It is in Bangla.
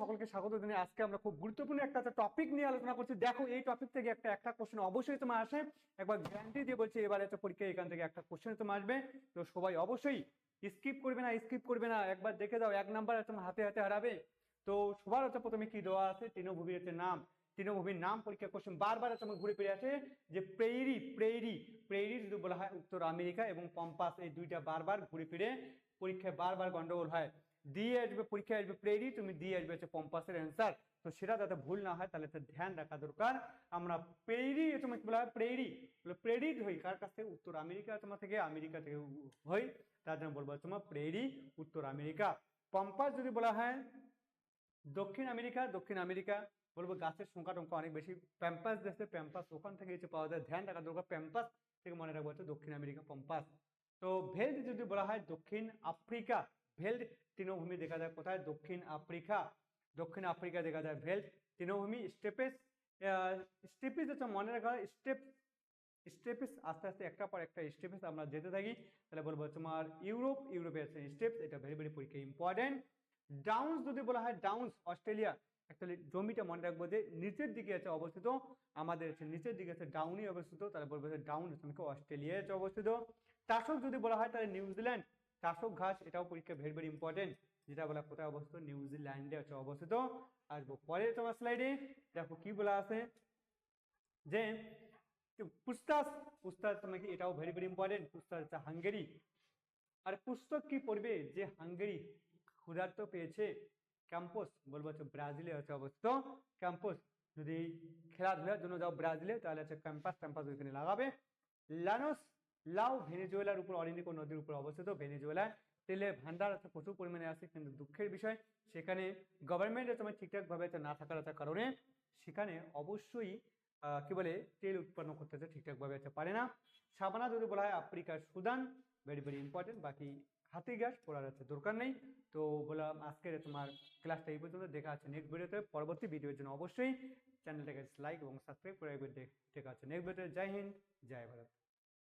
সকলকে স্বাগত জানিয়ে আজকে আমরা খুব গুরুত্বপূর্ণ একটা টপিক নিয়ে আলোচনা করছি। দেখো, এই টপিক থেকে একটা একটা কোশ্চেন অবশ্যই তোমার আসে। একবার গ্যারান্টি দিয়ে বলছি, এবারে একটা পরীক্ষা এখান থেকে একটা কোশ্চেন তোমার আসবে। তো সবাই অবশ্যই স্কিপ করবে না স্কিপ করবে না। একবার দেখে দাও, এক নাম্বার তোমার হাতে হাতে হারাবে। তো সবার হচ্ছে প্রথমে কি দেওয়া আছে? তৃণভূমির হচ্ছে নাম। তৃণভূমির নাম পরীক্ষা কোশ্চেন বারবার তোমার ঘুরে ফিরে আসে যে প্রেইরি প্রেইরি প্রেইরি যদি বলা হয় উত্তর আমেরিকা এবং পম্পাস এই দুইটা বারবার ঘুরে ফিরে পরীক্ষায় বারবার গন্ডগোল হয়। দিয়ে আসবে, পরীক্ষায় আসবে প্রেরি তুমি দিয়ে আসবে হচ্ছে পম্পাসের অ্যান্সার তো সেটা যাতে ভুল না হয়, তাহলে তো ধ্যান রাখা দরকার। আমরা প্রেরি তোমার বলা হয় প্রেরি প্রেরিত হই। কার কাছ থেকে? উত্তর আমেরিকা তোমার থেকে, আমেরিকা থেকে হই। তার জন্য বলব তোমার প্রেরি, উত্তর আমেরিকা। পম্পাস যদি বলা হয়, দক্ষিণ আমেরিকা দক্ষিণ আমেরিকা, বলব গাছের সংখ্যা টঙ্কা অনেক বেশি। প্যাম্পাস দেশে প্যাম্পাস ওখান থেকে এসে পাওয়া যায়। ধ্যান রাখা দরকার প্যাম্পাস থেকে মনে রাখব দক্ষিণ আমেরিকা পম্পাস তো ভেল্ট যদি বলা হয়, দক্ষিণ আফ্রিকা ভেল্ট তৃণভূমি দেখা যায় কোথায়? দক্ষিণ আফ্রিকা। দক্ষিণ আফ্রিকা দেখা যায় ভেল্ট তৃণভূমি, স্টেপেস স্টেপিস হচ্ছে মনে রাখা স্টেপ, স্টেপেস, আস্তে আস্তে একটা পর একটা স্টেপেস আমরা যেতে থাকি। তাহলে বলব তোমার ইউরোপ, ইউরোপে আছে স্টেপস, এটা ভেরি ভেরি পরীক্ষা ইম্পর্টেন্ট ডাউন্স যদি বলা হয়, ডাউন্স, অস্ট্রেলিয়া। অ্যাকচুয়ালি জমিটা মনে রাখব যে নিচের দিকে আছে অবস্থিত, আমাদের হচ্ছে নিচের দিকে আছে ডাউনই অবস্থিত, তাহলে বলব ডাউন তোমাকে অস্ট্রেলিয়ায় আছে অবস্থিত। তাসক যদি বলা হয় তাহলে নিউজিল্যান্ড তাসক ঘাস, এটাও পরীক্ষা ভেরি ভেরি ইম্পর্টেন্ট যেটা বলা কোথায় অবস্থিত? নিউজিল্যান্ডে আছে অবস্থিত। আসব পরে তোমার স্লাইডে দেখো কি বলা আছে? যে পুস্তাস পুস্তাস তোমাকে এটাও ভেরি ভেরি ইম্পর্টেন্ট পুস্তাস হচ্ছে হাঙ্গেরি। আর পুস্তক কি পড়বে? যে হাঙ্গেরি ক্ষুধার্ত পেয়েছে, ক্যাম্পাস, বলব হচ্ছে ব্রাজিলে হচ্ছে অবস্থিত ক্যাম্পাস। যদি খেলাধুলার জন্য যাও ব্রাজিলে, তাহলে হচ্ছে ক্যাম্পাস ক্যাম্পাস ওইখানে লাগাবে। লানোস লাউ ভেনেজুয়েলার উপর অরিনিকো নদীর উপর অবস্থিত। ভেনেজুয়েলা তেলের ভান্ডার আছে প্রচুর পরিমাণে আছে, কিন্তু দুঃখের বিষয়, সেখানে গভর্নমেন্টের তোমার ঠিকঠাকভাবে না থাকার কারণে সেখানে অবশ্যই কি বলে, তেল উৎপন্ন করতেছে ঠিকঠাকভাবে পারে না। সাবানা যদি বলা হয়, আফ্রিকার সুদান ভেরি ভেরি ইম্পর্টেন্ট বাকি হাতি গ্যাস পড়ার আছে, দরকার নেই। তো বললাম, আজকের তোমার ক্লাসটা এই পর্যন্ত, দেখা আছে নেক্সট ভিডিওতে পরবর্তী ভিডিওর জন্য অবশ্যই চ্যানেলটাকে লাইক এবং সাবস্ক্রাইব করে দেখা আছে নেক্সট ভিডিওতে জয় হিন্দ, জয় ভারত।